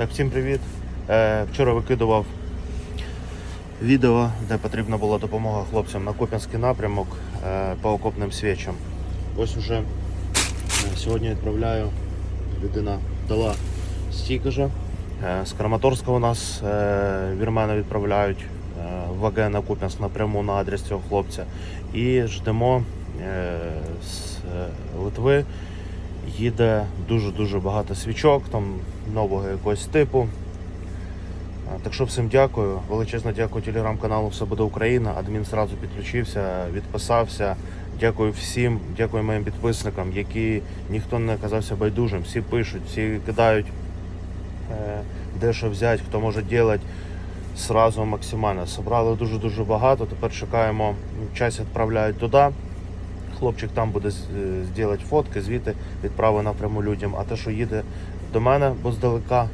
Так, всім привіт. Е, вчора викидував відео, де потрібна була допомога хлопцям на Куп'янський напрямок е, по окопним свічам. Ось уже е, сьогодні відправляю. Людина дала стікажа. Е, з Краматорська у нас е, вірмени відправляють е, в на Куп'янськ напряму на адрес цього хлопця. І ждемо е, з е, Литви їде дуже-дуже багато свічок, там нового якогось типу. Так що всім дякую. Величезне дякую телеграм-каналу Все буде Україна. Адмін зразу підключився, відписався. Дякую всім, дякую моїм підписникам, які ніхто не казався байдужим. Всі пишуть, всі кидають, е, де що взяти, хто може робити. Сразу максимально. Собрали дуже-дуже багато. Тепер чекаємо, час відправляють туди. Хлопчик там буде зробити фотки, звідти відправи напряму людям. А те, що їде до мене, бо здалека,